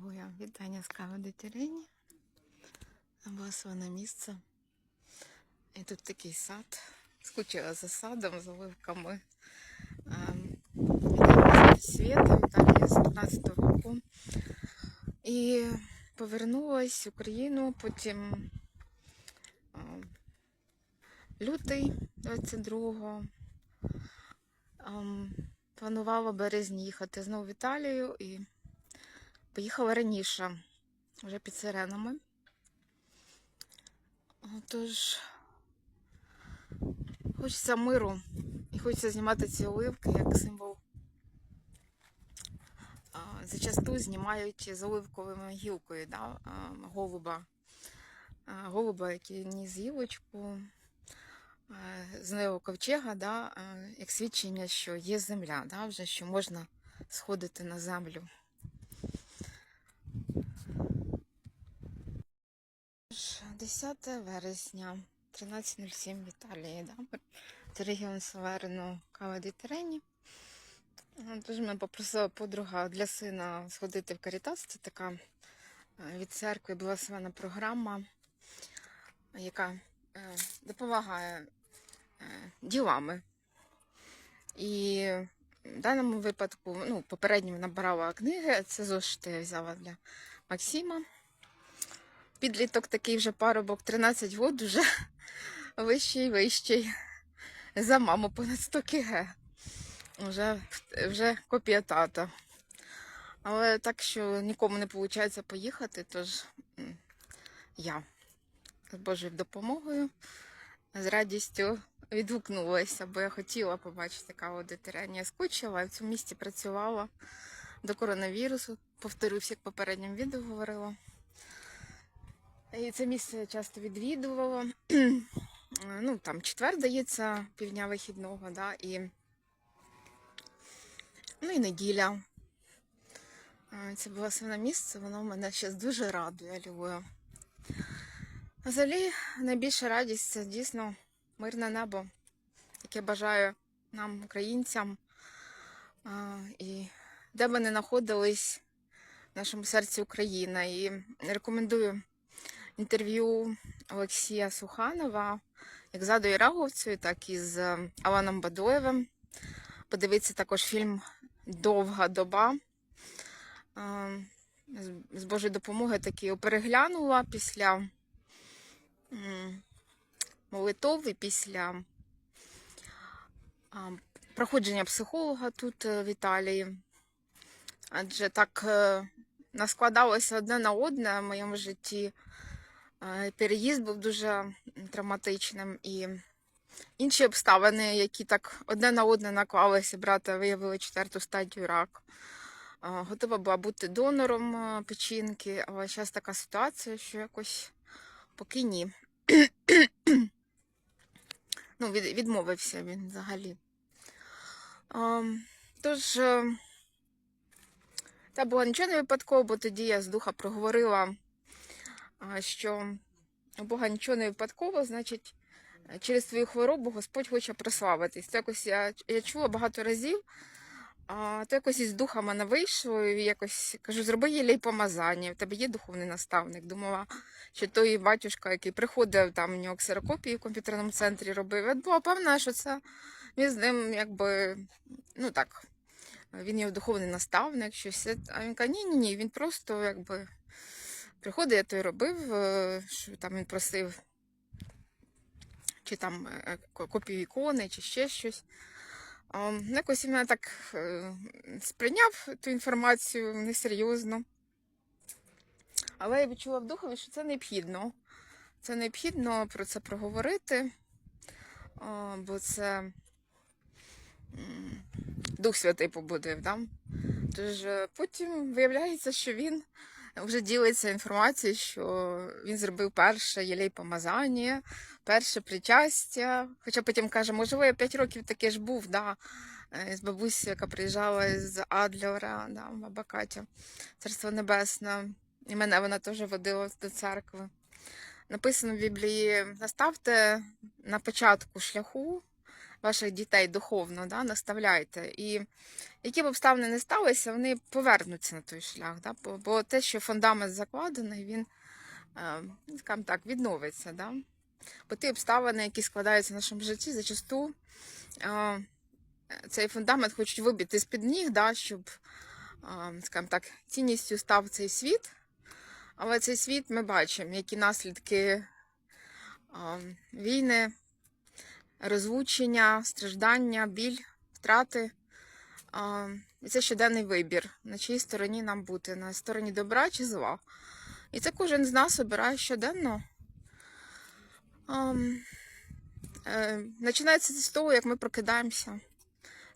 Моя вітання з кави до тюрені. Обласлане місце. І тут такий сад. Скучила за садом, за оливками. Ем, Світа Віталія з 15 року. І повернулась в Україну, потім лютий 22-го. Ем, Планувала березні їхати знову в Італію і Поїхала раніше, вже під сиренами. Тож, хочеться миру і хочеться знімати ці оливки як символ. Зачасту знімають з оливковою гілкою да, голуба. Голуба, який ніс гілочку з нею ковчега, да, як свідчення, що є земля, да, вже що можна сходити на землю. 10 вересня, 13.07 в Італії, да? Це регіон Саверно Кава ді Терені. Тож мене попросила подруга для сина сходити в Карітас. Це така е, від церкви благословена програма, яка е, допомагає е, ділами. І в даному випадку, ну, попередньо набирала книги, це зошити я взяла для Максима підліток такий вже парубок, 13 років, вже вищий, вищий. За маму понад 100 кг. Вже, вже копія тата. Але так, що нікому не виходить поїхати, тож я з Божою допомогою з радістю відгукнулася, бо я хотіла побачити каву дитирення. Я скучила, я в цьому місті працювала до коронавірусу. Повторюсь, як в попередньому відео говорила. І це місце я часто відвідувала. ну, там четвер дається півдня вихідного, да, і, ну, і неділя. Це саме місце, воно мене зараз дуже радує, любою. Взагалі, найбільша радість це дійсно мирне небо, яке бажаю нам, українцям. І де б не знаходились в нашому серці Україна. І рекомендую інтерв'ю Олексія Суханова, як з Адою Раговцею, так і з Аланом Бадоєвим. Подивіться також фільм Довга доба. Е, З Божої допомоги таки переглянула після молитов після проходження психолога тут е, в Італії. Адже так е, наскладалося одне на одне в моєму житті. Переїзд був дуже травматичним і інші обставини, які так одне на одне наклалися, брата виявили четверту стадію раку. Е, Готова була бути донором печінки, але зараз така ситуація, що якось поки ні. ну, від, відмовився він взагалі. Тож, е, це було нічого не випадково, бо тоді я з духа проговорила що у Бога нічого не випадково, значить, через твою хворобу Господь хоче прославитись. Це якось я, я чула багато разів, а то якось із духа мене вийшло, і якось кажу, зроби єлей помазання, в тебе є духовний наставник. Думала, що той батюшка, який приходив там у нього ксерокопії в комп'ютерному центрі робив, я була певна, що це він з ним якби, ну так, він його духовний наставник, щось. А він каже, ні-ні, ні, він просто якби. Приходить, я той робив, е, що там він просив, чи там е, копію ікони, чи ще щось. Якось він мене так е, сприйняв ту інформацію несерйозно. Але я відчула в духові, що це необхідно. Це необхідно про це проговорити, бо це Дух Святий побудив. Да? Тож е, потім виявляється, що він вже ділиться інформацією, що він зробив перше єлей помазання, перше причастя. Хоча потім каже, можливо, я 5 років таке ж був, да, е, з бабусею, яка приїжджала з Адлера, да, баба Катя, Царство Небесне. І мене вона теж водила до церкви. Написано в Біблії: наставте на початку шляху ваших дітей духовно, да, наставляйте. І які б обставини не сталися, вони повернуться на той шлях. Да? Бо, бо те, що фундамент закладений, він, е, скажімо так, відновиться. Да? Бо ті обставини, які складаються в нашому житті, зачасту е, цей фундамент хочуть вибити з-під ніг, да, щоб, е, скажімо так, цінністю став цей світ. Але цей світ ми бачимо, які наслідки е, війни, розлучення, страждання, біль, втрати. І це щоденний вибір, на чиїй стороні нам бути, на стороні добра чи зла. І це кожен з нас обирає щоденно. Е, Починається з того, як ми прокидаємося.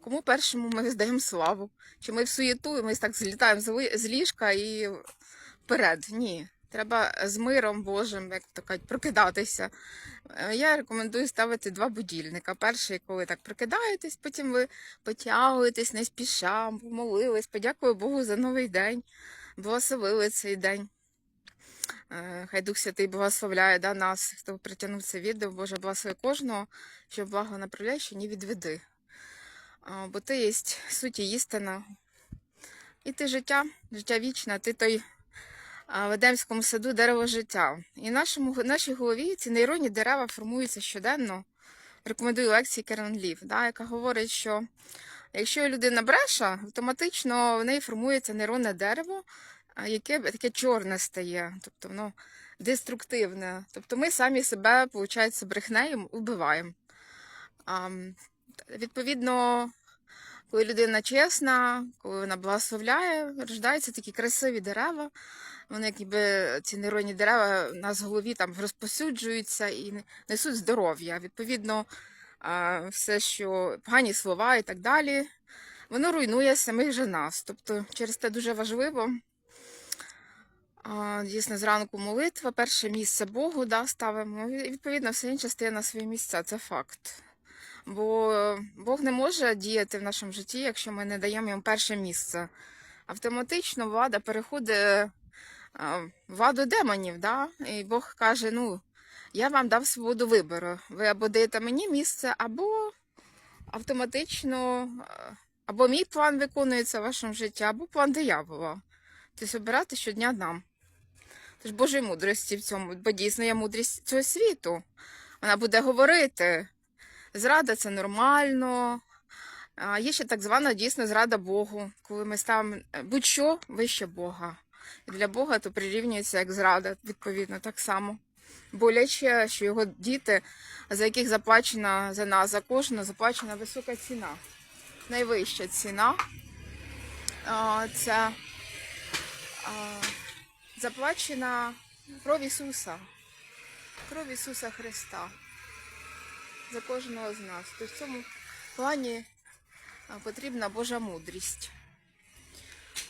Кому першому ми здаємо славу? Чи ми в суєту, і ми так злітаємо з ліжка і вперед? Ні. Треба з миром Божим, як то кажуть, прокидатися. Е, Я рекомендую ставити два будильника. Перший, коли так прокидаєтесь, потім ви потягуєтесь не спіша, помолились, подякую Богу за новий день, благословили цей день. Е, Хай Дух Святий благословляє да, нас, хто притягнув це відео, Боже, благослови кожного, що благо направляй, що не відведи. Бо ти є суть і істина. І ти життя, життя вічне, ти той в Едемському саду дерево життя. І в нашому, нашій голові ці нейронні дерева формуються щоденно. Рекомендую лекції Керен Лів, да, яка говорить, що якщо людина бреше, автоматично в неї формується нейронне дерево, яке таке чорне стає, тобто воно деструктивне. Тобто ми самі себе, виходить, брехнею вбиваємо. А, відповідно, коли людина чесна, коли вона благословляє, рождаються такі красиві дерева. Вони як ніби ці нейронні дерева в нас в голові там розпосюджуються і несуть здоров'я. Відповідно, все, що погані слова і так далі, воно руйнує самих же нас. Тобто через те дуже важливо. Дійсно, зранку молитва, перше місце Богу да, ставимо. І відповідно, все інше стає на свої місця. Це факт. Бо Бог не може діяти в нашому житті, якщо ми не даємо йому перше місце. Автоматично влада переходить в владу демонів, да? і Бог каже: ну, я вам дав свободу вибору. Ви або даєте мені місце, або автоматично, або мій план виконується в вашому житті, або план диявола. Тобто обирати щодня нам. Це ж Божої мудрості в цьому, бо дійсно є мудрість цього світу. Вона буде говорити. Зрада це нормально. Є ще так звана дійсно зрада Богу, коли ми ставимо будь-що вище Бога. Для Бога то прирівнюється як зрада, відповідно, так само. Боляче, що його діти, за яких заплачена за нас, за кожного заплачена висока ціна. Найвища ціна це заплачена кров Ісуса. Кров Ісуса Христа за кожного з нас. То в цьому плані потрібна Божа мудрість.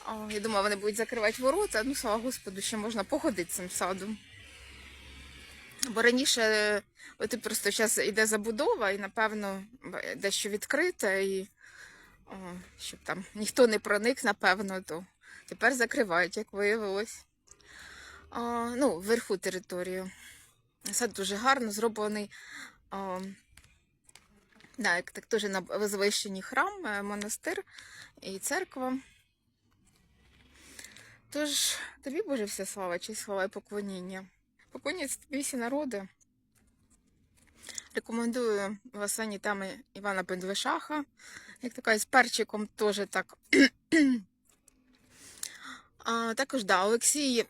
А, Я думаю, вони будуть закривати ворота. Ну, слава Господу, ще можна походити цим садом. Бо раніше е, от просто зараз йде забудова, і напевно дещо відкрите, і о, щоб там ніхто не проник, напевно, то тепер закривають, як виявилось. А, ну, вверху територію. Сад дуже гарно зроблений. Да, як так теж на возвищенні храм, е, монастир і церква. Тож, тобі Боже вся слава, честь, слава і поклоніння. Поклоняться тобі всі народи. Рекомендую весенні теми Івана Пендлишаха. Як така з перчиком теж так. а, також, да, Олексій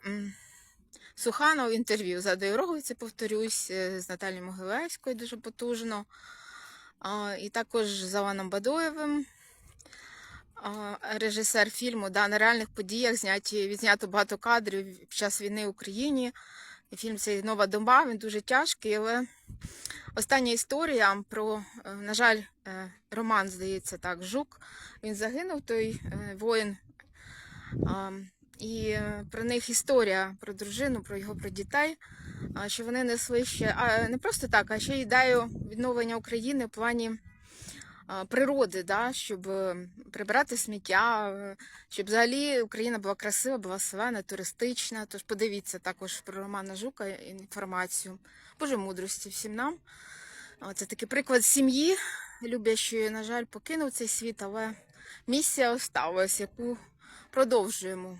Суханов інтерв'ю за Роговиці, повторюсь, е, з Наталією Могилевською дуже потужно. А, і також з Аланом Бадоєвим, режисер фільму да, на реальних подіях зняті, відзнято багато кадрів під час війни в Україні. Фільм цей Нова доба, він дуже тяжкий, але остання історія про, е, на жаль, е, Роман, здається, так, Жук. Він загинув, той е, воїн. І про них історія про дружину, про його про дітей що вони несли ще а, не просто так, а ще ідею відновлення України в плані природи, да, щоб прибирати сміття, е, щоб взагалі Україна була красива, була селена, туристична. Тож подивіться також про Романа Жука інформацію. Боже мудрості всім нам. Це такий приклад сім'ї, любящий, на жаль, покинув цей світ, але місія осталась, яку продовжуємо.